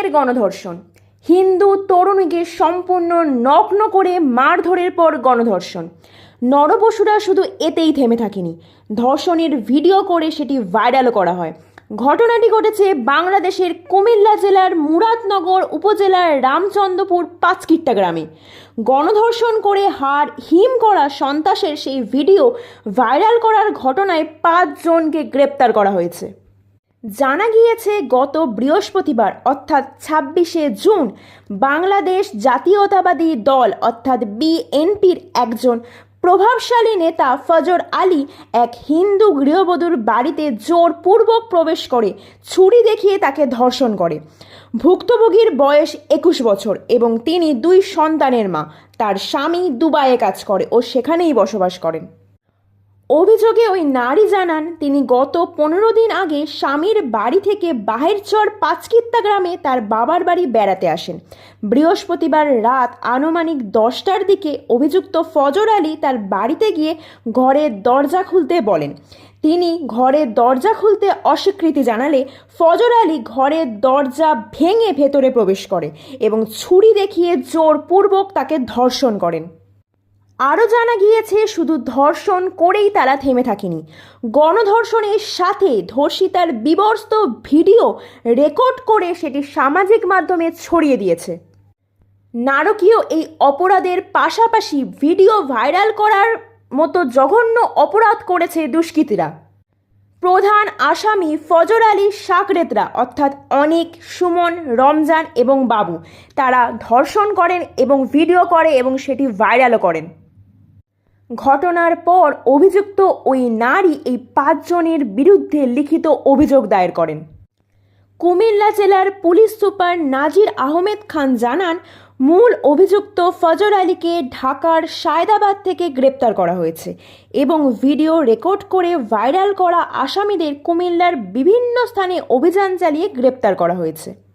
ফের গণধর্ষণ। হিন্দু তরুণীকে সম্পূর্ণ নগ্ন করে মারধরের পর গণধর্ষণ। নরপশুরা শুধু এতেই থেমে থাকেনি। ধর্ষণের ভিডিও করে সেটি ভাইরালও করা হয়। ঘটনাটি ঘটেছে বাংলাদেশের কুমিল্লা জেলার মুরাদনগর উপজেলার রামচন্দ্রপুর পাঁচকিট্টা গ্রামে। গণধর্ষণ করে হার হিম করা সন্ত্রাসের সেই ভিডিও ভাইরাল করার ঘটনায় পাঁচজনকে গ্রেপ্তার করা হয়েছে। জানা গিয়েছে, গত বৃহস্পতিবার, অর্থাৎ ছাব্বিশে জুন, বাংলাদেশ জাতীয়তাবাদী দল, অর্থাৎ বিএনপির একজন প্রভাবশালী নেতা ফজর আলী, এক হিন্দু গৃহবধূর বাড়িতে জোরপূর্বক প্রবেশ করে ছুরি দেখিয়ে তাকে ধর্ষণ করে। ভুক্তভোগীর বয়স একুশ বছর এবং তিনি দুই সন্তানের মা। তার স্বামী দুবাইয়ে কাজ করে ও সেখানেই বসবাস করেন। অভিযোগে ওই নারী জানান, তিনি গত পনেরো দিন আগে স্বামীর বাড়ি থেকে বাহেরচর পাঁচকিত্তা গ্রামে তার বাবার বাড়ি বেড়াতে আসেন। বৃহস্পতিবার রাত আনুমানিক দশটার দিকে অভিযুক্ত ফজর আলী তার বাড়িতে গিয়ে ঘরের দরজা খুলতে বলেন। তিনি ঘরের দরজা খুলতে অস্বীকৃতি জানালে ফজর আলী ঘরের দরজা ভেঙে ভেতরে প্রবেশ করে এবং ছুরি দেখিয়ে জোরপূর্বক তাকে ধর্ষণ করেন। আরও জানা গিয়েছে, শুধু ধর্ষণ করেই তারা থেমে থাকেনি। গণধর্ষণের সাথে ধর্ষিতার বিবস্ত ভিডিও রেকর্ড করে সেটি সামাজিক মাধ্যমে ছড়িয়ে দিয়েছে। নারকীয় এই অপরাধের পাশাপাশি ভিডিও ভাইরাল করার মতো জঘন্য অপরাধ করেছে দুষ্কৃতীরা। প্রধান আসামি ফজর আলী সাকরেতরা, অর্থাৎ অনেক, সুমন, রমজান এবং বাবু, তারা ধর্ষণ করেন এবং ভিডিও করে এবং সেটি ভাইরালও করেন। ঘটনার পর অভিযুক্ত ওই নারী এই পাঁচজনের বিরুদ্ধে লিখিত অভিযোগ দায়ের করেন। কুমিল্লা জেলার পুলিশ সুপার নাজির আহমেদ খান জানান, মূল অভিযুক্ত ফজর আলীকে ঢাকার সায়দাবাদ থেকে গ্রেপ্তার করা হয়েছে এবং ভিডিও রেকর্ড করে ভাইরাল করা আসামিদের কুমিল্লার বিভিন্ন স্থানে অভিযান চালিয়ে গ্রেপ্তার করা হয়েছে।